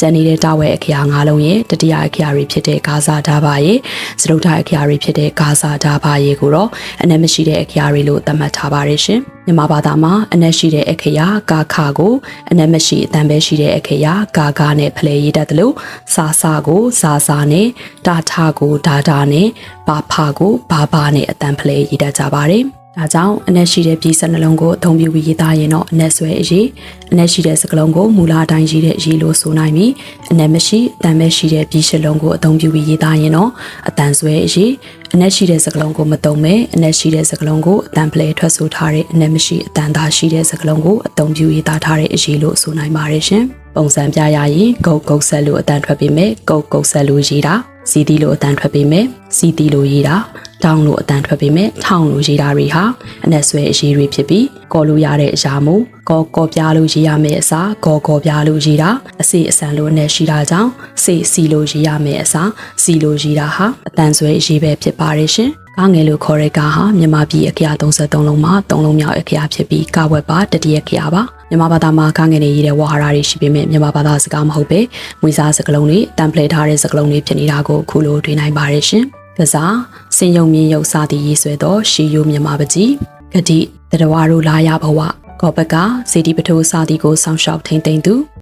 ကျန်နေတဲ့တာဝဲအခရာ၅လုံးရဲ့တတိယအခရာတွေဖြစ်တဲ့ဂါဇာဓာဘာရဲ့စတုထအခရာတွေဖြစ်တဲ့ဂါဇာဓာဘာရဲ့ကိုတော့အနက်မရှိတဲ့အခရာတွေလို့သတ်မှတ်ထားပါတယ်ရှင်မြန်မာဘာသာမှာအနက်ရှိတဲ့အခရာကာခကိုအနက်မရှိအတန်ပဲရှိတဲ့အခရာဂါဂါနဲ့ဖလဲရေးတတ်တယ်လို့စာစာကိုစာစာနဲ့ဒါထကိုဒါဒါနဲ့ဘာဖာကိုဘာဘာနဲ့အတန်ဖလဲရေးတတ်ကြပါတယ် ဒါကြောင့်အနက်ရှိတဲ့ပြည်စနှလုံးကိုအသုံးပြုပြီးရေးသားရင်တော့အနက်ဆွဲအရေးအနက်ရှိတဲ့စကလုံးကိုမူလအတိုင်းရေးတဲ့အရေးလို့ဆိုနိုင်ပြီးအနက်မရှိအတန်ပဲရှိတဲ့ပြည်စလုံးကိုအသုံးပြုပြီးရေးသားရင်တော့အတန်ဆွဲအရေးအနက်ရှိတဲ့စကလုံးကိုမသုံးမဲ့အနက်ရှိတဲ့စကလုံးကိုအတန်ပလဲထွက်ဆိုထားတဲ့အနက်မရှိအတန်သားရှိတဲ့စကလုံးကိုအသုံးပြုရေးသားထားတဲ့အရေးလို့ဆိုနိုင်ပါတယ်ရှင်ပုံစံပြရရင်ဂုတ်ဂုတ်ဆက်လို့အတန်ထွက်ပေးမယ်ဂုတ်ဂုတ်ဆက်လို့ရေးတာ စီတီလို့အတန်ထွက်ပေးမယ်စီတီလို့ရေးတာတောင်းလို့အတန်ထွက်ပေးမယ်ထောင်းလို့ရေးတာတွေဟာအနက်ဆွဲအရေးတွေဖြစ်ပြီးကော်လို့ရတဲ့အရာမို့ကောကောပြားလို့ရေးရမယ့်အစားကောကောပြားလို့ရေးတာအစီအစံလို့နဲ့ရှိတာကြောင့်စေစီလို့ရေးရမယ့်အစားစီလို့ရေးတာဟာအတန်ဆွဲအရေးပဲဖြစ်ပါတယ်ရှင်ကားငယ်လို့ခေါ်တဲ့ကားဟာမြန်မာပြည်အခရာ33လုံးမှာ3လုံးမြောက်အခရာဖြစ်ပြီးကားဝက်ပါတတိယအခရာပါ မြန်မာဘာသာမှာကားငယ်နေရတဲ့ဝါဟာရတွေရှိပေမဲ့မြန်မာဘာသာစကားမဟုတ်ပဲမွေးစားစကားလုံးတွေတမ်ပလက်ထားတဲ့စကားလုံးတွေဖြစ်နေတာကိုအခုလိုတွေ့နိုင်ပါတယ်ရှင်ကစားစင်ယုံမြင့်ရုပ်စသည်ရေးဆွဲသောရှီယိုမြန်မာပကြီးဂတိတရဝါတို့လာရဘဝကောဘကစေတီပထိုးစာသည်ကိုစောင့်ရှောက်ထိန်သိမ်းသူ